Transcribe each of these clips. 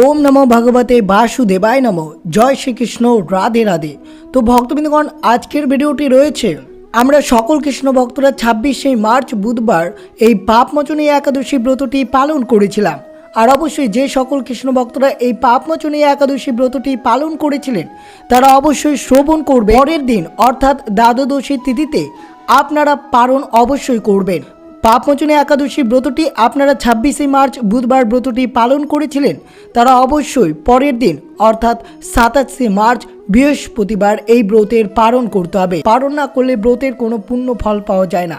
ওম নম ভগবতে বাসুদেবায় নম। জয় শ্রীকৃষ্ণ, রাধে রাধে। তো ভক্তবৃন্দগণ, আজকের ভিডিওটি রয়েছে। আমরা সকল কৃষ্ণ ভক্তরা ছাব্বিশে মার্চ বুধবার এই পাপমোচনী একাদশী ব্রতটি পালন করেছিলাম। আর অবশ্যই যে সকল কৃষ্ণ ভক্তরা এই পাপমোচনী একাদশী ব্রতটি পালন করেছিলেন, তারা অবশ্যই শ্রবণ করবে পরের দিন, অর্থাৎ দ্বাদশী তিথিতে, আপনারা পালন অবশ্যই করবেন। পাপমোচনী একাদশী ব্রতটি আপনারা ছাব্বিশে মার্চ বুধবার ব্রতটি পালন করেছিলেন, তারা অবশ্যই পরের দিন, অর্থাৎ সাতাশে মার্চ, বৃহস্পতিবার এই ব্রতের পালন করতে হবে। পালন না করলে ব্রতের কোনো পুণ্য ফল পাওয়া যায় না।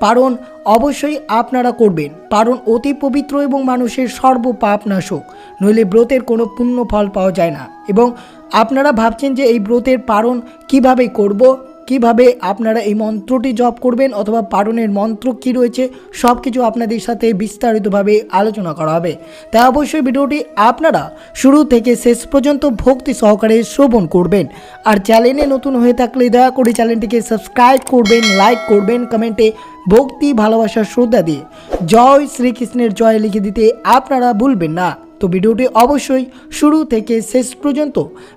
পালন অবশ্যই আপনারা করবেন। পালন অতি পবিত্র এবং মানুষের সর্ব পাপ নাশক নইলে ব্রতের কোনো পুণ্য ফল পাওয়া যায় না। এবং আপনারা ভাবছেন যে এই ব্রতের পালন কীভাবে করব? কীভাবে আপনারা এই মন্ত্রটি জপ করবেন অথবা পারণের মন্ত্র কি রয়েছে সব কিছু আপনাদের সাথে বিস্তারিতভাবে আলোচনা করা হবে। তাই অবশ্যই ভিডিওটি আপনারা শুরু থেকে শেষ পর্যন্ত ভক্তি সহকারে শ্রবণ করবেন। আর চ্যানেলে নতুন হয়ে থাকলে দয়া করে চ্যানেলটিকে সাবস্ক্রাইব করবেন, লাইক করবেন, কমেন্টে ভক্তি, ভালোবাসা, শ্রদ্ধা দিয়ে জয় শ্রীকৃষ্ণের জয় লিখে দিতে আপনারা ভুলবেন না। তো ভিডিওটি অবশ্যই শুরু থেকে শেষ পর্যন্ত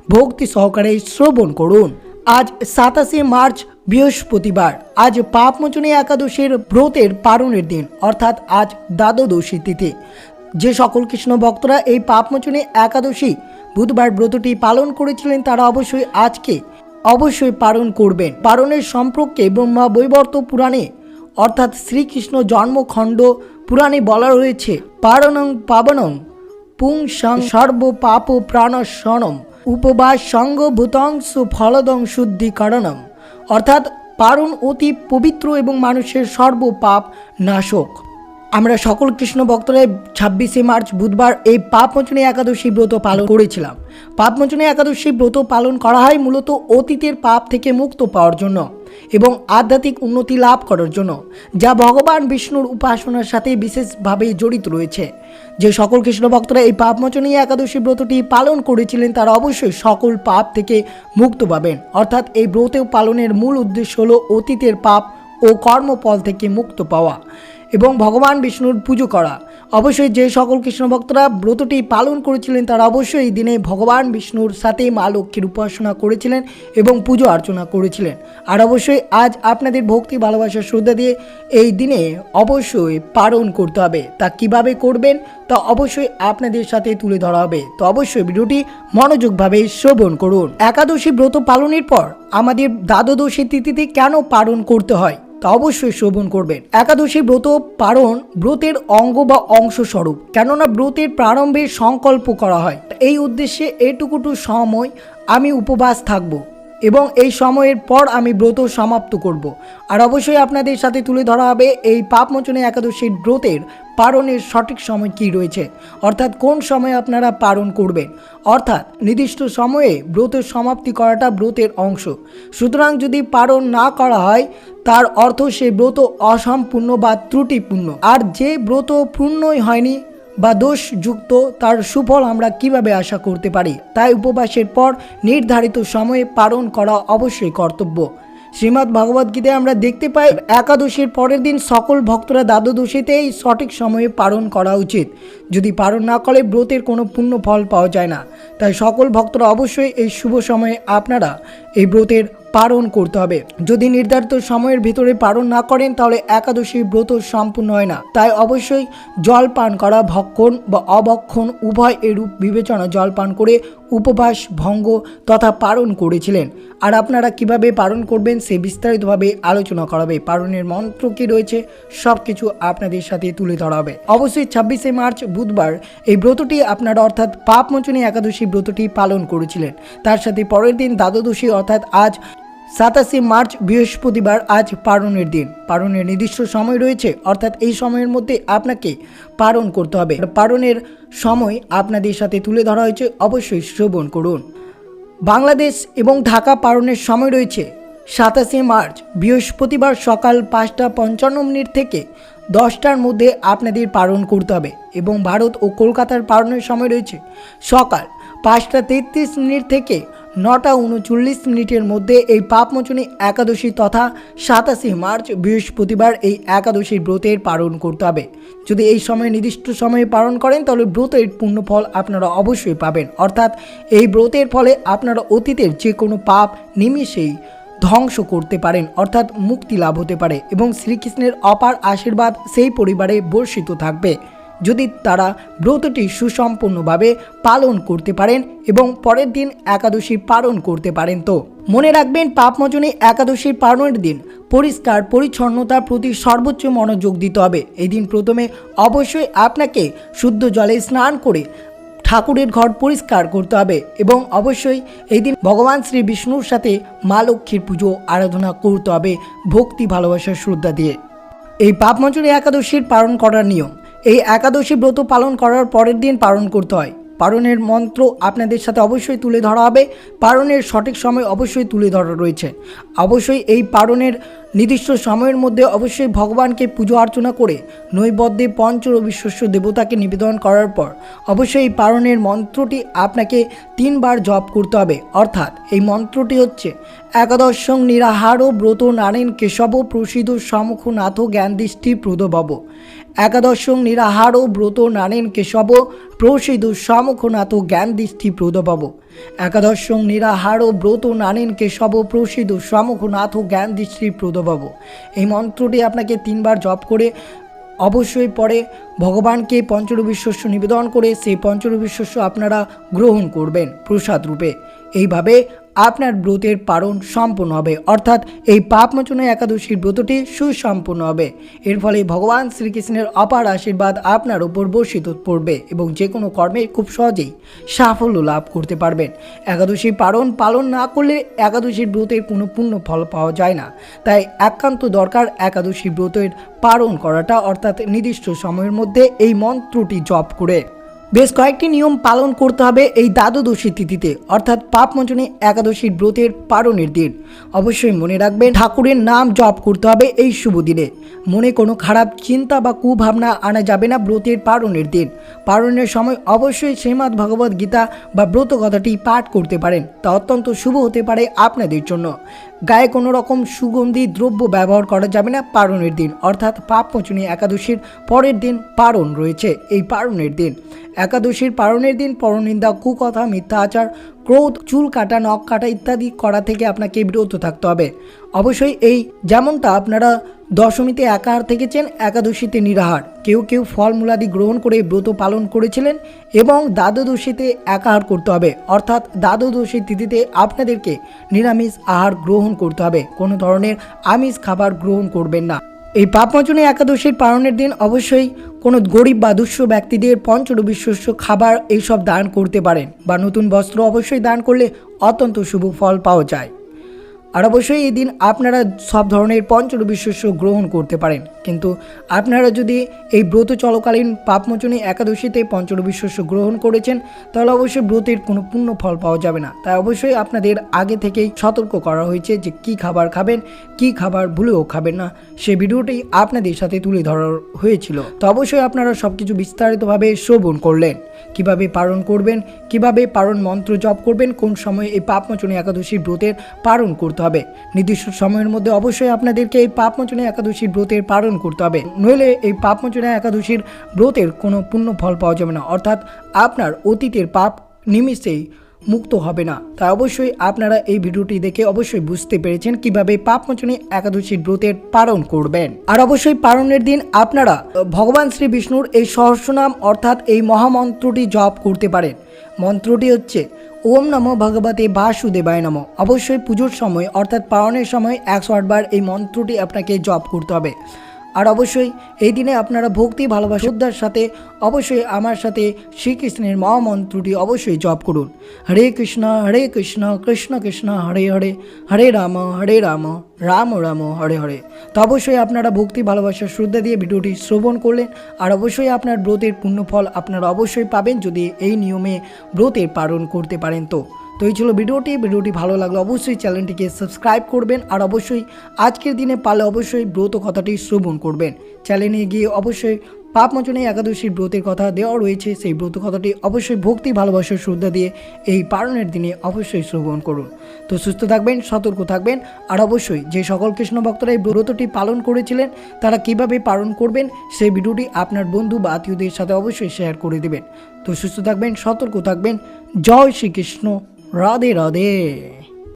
ভক্তি সহকারে শ্রবণ করুন। আজ সাতাশে মার্চ, বৃহস্পতিবার। আজ পাপমোচনী একাদশীর ব্রতের পারণের দিন, অর্থাৎ আজ দ্বাদশী তিথি। যে সকল কৃষ্ণ ভক্তরা এই পাপমোচনী একাদশী বুধবার ব্রতটি পালন করেছিলেন, তারা অবশ্যই আজকে অবশ্যই পালন করবেন। পালনের সম্পর্কে ব্রহ্মা বৈবর্ত পুরাণে, অর্থাৎ শ্রীকৃষ্ণ জন্মখণ্ড পুরাণে বলা রয়েছে, পারণং পাবনং পুংসং সর্ব পাপ প্রাণশনম উপবাস সঙ্গভূতং সুফলদং শুদ্ধিকরণম। অর্থাৎ পারণ অতি পবিত্র এবং মানুষের সর্বপাপ নাশক। আমরা সকল কৃষ্ণ ভক্তরা ছাব্বিশে মার্চ বুধবার এই পাপমোচনী একাদশী ব্রত পালন করেছিলাম। পাপমোচনী একাদশী ব্রত পালন করা হয় মূলত অতীতের পাপ থেকে মুক্ত পাওয়ার জন্য এবং আধ্যাত্মিক উন্নতি লাভ করার জন্য, যা ভগবান বিষ্ণুর উপাসনার সাথে বিশেষভাবে জড়িত রয়েছে। যে সকল কৃষ্ণ ভক্তরা এই পাপমোচনী একাদশী ব্রতটি পালন করেছিলেন, তারা অবশ্যই সকল পাপ থেকে মুক্ত পাবেন। অর্থাৎ এই ব্রত পালনের মূল উদ্দেশ্য হলো অতীতের পাপ ও কর্মফল থেকে মুক্ত পাওয়া। এবং ভগবান বিষ্ণুর পুজো করা। অবশ্যই যে সকল কৃষ্ণ ভক্তরা ব্রতটি পালন করেছিলেন, তারা অবশ্যই এই দিনে ভগবান বিষ্ণুর সাথে মা লক্ষ্মীর উপাসনা করেছিলেন এবং পুজো অর্চনা করেছিলেন। আর অবশ্যই আজ আপনাদের ভক্তি, ভালোবাসা, শ্রদ্ধা দিয়ে এই দিনে অবশ্যই পালন করতে হবে। তা কীভাবে করবেন? তা অবশ্যই আপনাদের সাথে তুলে ধরা হবে। তো অবশ্যই ভিডিওটি মনোযোগভাবে শ্রবণ করুন। একাদশী ব্রত পালনের পর আমাদের দ্বাদশী তিথিতে কেন পালন করতে হয়? তা অবশ্যই শ্রবণ করবেন। একাদশী ব্রত পারণ ব্রতের অঙ্গ বা অংশ স্বরূপ কেননা ব্রতের প্রারম্ভে সংকল্প করা হয়। এই উদ্দেশ্যে এটুকুটু সময় আমি উপবাস থাকব এবং এই সময়ের পর আমি ব্রত সমাপ্ত করব। আর অবশ্যই আপনাদের সাথে তুলে ধরা হবে এই পাপমোচনে একাদশীর ব্রতের পারণের সঠিক সময় কি রয়েছে? অর্থাৎ কোন সময়ে আপনারা পারণ করবেন? অর্থাৎ নির্দিষ্ট সময়ে ব্রতের সমাপ্তি করাটা ব্রতের অংশ। সুতরাং যদি পারণ না করা হয়, তার অর্থ সে ব্রত অসম্পূর্ণ বা ত্রুটিপূর্ণ। আর যে ব্রত পূর্ণই হয়নি বা দোষযুক্ত, তার সুফল আমরা কীভাবে আশা করতে পারি? তাই উপবাসের পর নির্ধারিত সময়ে পালন করা অবশ্যই কর্তব্য। শ্রীমদ্ ভগবদ্গীতায় আমরা দেখতে পাই, একাদশীর পরের দিন সকল ভক্তরা দ্বাদশীতেই সঠিক সময়ে পালন করা উচিত। যদি পালন না করে, ব্রতের কোনো পূর্ণ ফল পাওয়া যায় না। তাই সকল ভক্তরা অবশ্যই এই শুভ সময়ে আপনারা এই ব্রতের পালন করতে হবে। যদি নির্ধারিত সময়ের ভিতরে পালন না করেন, তাহলে একাদশী ব্রত সম্পূর্ণ হয় না। তাই অবশ্যই জল পান করা ভক্ষণ বা অভক্ষণ উভয় এরূপ বিবেচনা জল পান করে উপবাস, ভঙ্গ তথা পালন করেছিলেন। আর আপনারা কীভাবে পালন করবেন সে বিস্তারিতভাবে আলোচনা করাবে পালনের মন্ত্র কি রয়েছে সব কিছু আপনাদের সাথে তুলে ধরা হবে। অবশ্যই ছাব্বিশে মার্চ, বুধবার এই ব্রতটি আপনারা অর্থাৎ পাপমোচনী একাদশী ব্রতটি পালন করেছিলেন। তার সাথে পরের দিন দ্বাদশী, অর্থাৎ আজ সাতাশে মার্চ, বৃহস্পতিবার আজ পালনের দিন। পালনের নির্দিষ্ট সময় রয়েছে, অর্থাৎ এই সময়ের মধ্যে আপনাকে পালন করতে হবে। পালনের সময় আপনাদের সাথে তুলে ধরা হয়েছে, অবশ্যই শ্রবণ করুন। বাংলাদেশ এবং ঢাকা পালনের সময় রয়েছে, সাতাশে মার্চ, বৃহস্পতিবার সকাল পাঁচটা পঞ্চান্ন মিনিট থেকে দশটার মধ্যে আপনাদের পালন করতে হবে। এবং ভারত ও কলকাতার পালনের সময় রয়েছে, সকাল পাঁচটা তেত্রিশ মিনিট থেকে নটা উনচল্লিশ মিনিটের মধ্যে এই পাপমোচনী একাদশী তথা সাতাশে মার্চ বৃহস্পতিবার এই একাদশীর ব্রতের পালন করতে হবে। যদি এই সময় নির্দিষ্ট সময়ে পালন করেন, তাহলে ব্রতের পূর্ণ ফল আপনারা অবশ্যই পাবেন। অর্থাৎ এই ব্রতের ফলে আপনারা অতীতের যে কোনো পাপ নিমিষেই ধ্বংস করতে পারেন, অর্থাৎ মুক্তি লাভ হতে পারে এবং শ্রীকৃষ্ণের অপার আশীর্বাদ সেই পরিবারে বর্ষিত থাকবে। যদি তারা ব্রতটি সুসম্পূর্ণভাবে পালন করতে পারেন এবং পরের দিন একাদশী পালন করতে পারেন তো। মনে রাখবেন পাপমোচনী একাদশীর পালনের দিন পরিষ্কার পরিচ্ছন্নতার প্রতি সর্বোচ্চ মনোযোগ দিতে হবে। এই দিন প্রথমে অবশ্যই আপনাকে শুদ্ধ জলে স্নান করে ঠাকুরের ঘর পরিষ্কার করতে হবে এবং অবশ্যই এই দিন ভগবান শ্রী বিষ্ণুর সাথে মা লক্ষ্মীর পুজো, আরাধনা করতে হবে ভক্তি ভালোবাসার শ্রদ্ধা দিয়ে। এই পাপমোচনী একাদশীর পালন করার নিয়ম এই একাদশী ব্রত পালন করার পরের দিন পালন করতে হয়। পারণের মন্ত্র আপনাদের সাথে অবশ্যই তুলে ধরা হবে। পারণের সঠিক সময় অবশ্যই তুলে ধরা রয়েছে। অবশ্যই এই পারণের নির্দিষ্ট সময়ের মধ্যে অবশ্যই ভগবানকে পুজো অর্চনা করে নৈবদ্যে পঞ্চরবি শস্য দেবতাকে নিবেদন করার পর অবশ্যই এই পালনের মন্ত্রটি আপনাকে তিনবার জপ করতে হবে। অর্থাৎ এই মন্ত্রটি হচ্ছে, একাদশং নিরাহার ব্রত নারায়ণ কেশব প্রসিদ্ধ সমুখ নাথ জ্ঞান দৃষ্টি প্রদভব। একাদশং নিরাহার ও ব্রত নারায়ণ কেশব প্রসিদ্ধ সমুখনাথ জ্ঞান দৃষ্টি প্রদভব একাদশং নিরাহার ব্রত নারায়ণ কেশব প্রসিদ্ধ সমুখনাথ জ্ঞান দৃষ্টি প্রদভব এই মন্ত্রটি আপনাকে তিনবার জপ করে অবশ্যই পরে ভগবানকে পঞ্চরবি নিবেদন করে সেই পঞ্চরবি আপনারা গ্রহণ করবেন প্রসাদ রূপে। এইভাবে আপনার ব্রতের পারণ সম্পূর্ণ হবে। অর্থাৎ এই পাপমোচনে একাদশীর ব্রতটি সুসম্পূর্ণ হবে। এর ফলে ভগবান শ্রীকৃষ্ণের অপার আশীর্বাদ আপনার উপর বর্ষিত পড়বে এবং যে কোনো কর্মে খুব সহজেই সাফল্য লাভ করতে পারবেন। একাদশী পালন পালন না করলে একাদশীর ব্রতের কোনো পূর্ণ ফল পাওয়া যায় না। তাই একান্ত দরকার একাদশী ব্রতের পালন করাটা, অর্থাৎ নির্দিষ্ট সময়ের মধ্যে এই মন্ত্রটি জপ করে। বেশ কয়েকটি নিয়ম পালন করতে হবে এই দ্বাদশী তিথিতে, অর্থাৎ পাপ মোচনে একাদশীর ব্রতের পালনের দিন অবশ্যই মনে রাখবেন, ঠাকুরের নাম জপ করতে হবে এই শুভ দিনে। মনে কোনো খারাপ চিন্তা বা কুভাবনা আনা যাবে না ব্রতের পালনের দিন পালনের সময় অবশ্যই শ্রীমদ্ ভগবদ গীতা বা ব্রত কথাটি পাঠ করতে পারেন, তা অত্যন্ত শুভ হতে পারে আপনাদের জন্য। গায়ে কোনো রকম সুগন্ধি দ্রব্য ব্যবহার করা যাবে না পারণের দিন অর্থাৎ পাপ মোচনী একাদশীর পরের দিন পারণ রয়েছে, এই পারণের দিন একাদশীর পারণের দিন পরনিন্দা, কুকথা, মিথ্যা আচার, ক্রোধ, চুল কাটা, নখ কাটা ইত্যাদি করা থেকে আপনাকে বিরত থাকতে হবে। অবশ্যই এই যেমনটা আপনারা দশমীতে একাহার থেকেছেন, একাদশীতে নিরাহার। কেউ কেউ ফলমূলাদি গ্রহণ করে ব্রত পালন করেছিলেন এবং দ্বাদশীতে একাহার করতে হবে। অর্থাৎ দ্বাদশী তিথিতে আপনাদেরকে নিরামিষ আহার গ্রহণ করতে হবে। কোনো ধরনের আমিষ খাবার গ্রহণ করবেন না। এই পাপমোচনী একাদশীর পালনের দিন অবশ্যই কোনো গরিব বা দুঃস্থ ব্যক্তিদের পঞ্চরবি শস্য খাবার এইসব দান করতে পারেন বা নতুন বস্ত্র অবশ্যই দান করলে অত্যন্ত শুভ ফল পাওয়া যায়। আর অবশ্যই এই দিন আপনারা সব ধরনের পঞ্চরবি শস্য গ্রহণ করতে পারেন। কিন্তু আপনারা যদি এই ব্রত চলকালীন পাপমোচনী একাদশীতে পঞ্চরবি শস্য গ্রহণ করেছেন, তাহলে অবশ্যই ব্রতের কোনো পূর্ণ ফল পাওয়া যাবে না। তাই অবশ্যই আপনাদের আগে থেকেই সতর্ক করা হয়েছে যে কি খাবার খাবেন, কি খাবার ভুলেও খাবেন না। সে ভিডিওটি আপনাদের সাথে তুলে ধরা হয়েছিল। তো অবশ্যই আপনারা সব কিছু বিস্তারিতভাবে শ্রবণ করলেন। কীভাবে পালন করবেন, কীভাবে পালন মন্ত্র জপ করবেন, কোন সময় এই পাপমোচনী একাদশীর ব্রতের পালন করতে হবে। নির্দিষ্ট সময়ের মধ্যে অবশ্যই আপনাদেরকে এই পাপমোচনী একাদশীর ব্রতের পালন করতে হবে। নইলে এই পাপমোচনী একাদশীর ব্রতের কোনো পূর্ণ ফল পাওয়া যাবে না। অর্থাৎ আপনার অতীতের পাপ নিমিষেই মুক্ত হবে না। তাই অবশ্যই আপনারা এই ভিডিওটি দেখে অবশ্যই বুঝতে পেরেছেন কীভাবে পাপমোচনী একাদশীর ব্রতের পালন করবেন। আর অবশ্যই পালনের দিন আপনারা ভগবান শ্রী বিষ্ণুর এই সহস্রনাম অর্থাৎ এই মহামন্ত্রটি জপ করতে পারেন। মন্ত্রটি হচ্ছে ওম নমো ভগবতে বাসুদেবায় নম। অবশ্যই পুজোর সময়, অর্থাৎ পালনের সময় একশো আটবার এই মন্ত্রটি আপনাকে জপ করতে হবে। আর অবশ্যই এই দিনে আপনারা ভক্তি, ভালোবাসা, শ্রদ্ধার সাথে অবশ্যই আমার সাথে শ্রীকৃষ্ণের মহামন্ত্রটি অবশ্যই জপ করুন। হরে কৃষ্ণ হরে কৃষ্ণ কৃষ্ণ কৃষ্ণ, হরে হরে হরে রাম হরে রাম রাম রাম, হরে হরে। তো অবশ্যই আপনারা ভক্তি, ভালোবাসা, শ্রদ্ধা দিয়ে ভিডিওটি শ্রবণ করলেন আর অবশ্যই আপনার ব্রতের পুণ্যফল আপনারা অবশ্যই পাবেন যদি এই নিয়মে ব্রতের পালন করতে পারেন তো। তো এই ছিল ভিডিওটি। ভিডিওটি ভালো লাগলে অবশ্যই চ্যানেলটিকে সাবস্ক্রাইব করবেন আর অবশ্যই আজকের দিনে পারলে অবশ্যই ব্রত কথাটি শ্রবণ করবেন। চ্যানেলে গিয়ে অবশ্যই পাপমোচনে একাদশীর ব্রতের কথা দেওয়া রয়েছে। সেই ব্রত কথাটি অবশ্যই ভক্তি ভালোবাসার শ্রদ্ধা দিয়ে এই পালনের দিনে অবশ্যই শ্রবণ করুন। তো সুস্থ থাকবেন, সতর্ক থাকবেন আর অবশ্যই যে সকল কৃষ্ণ ভক্তরা এই ব্রতটি পালন করেছিলেন, তারা কীভাবে পালন করবেন সেই ভিডিওটি আপনার বন্ধু বা আত্মীয়দের সাথে অবশ্যই শেয়ার করে দেবেন। তো সুস্থ থাকবেন, সতর্ক থাকবেন। জয় শ্রীকৃষ্ণ। রাধে রাধে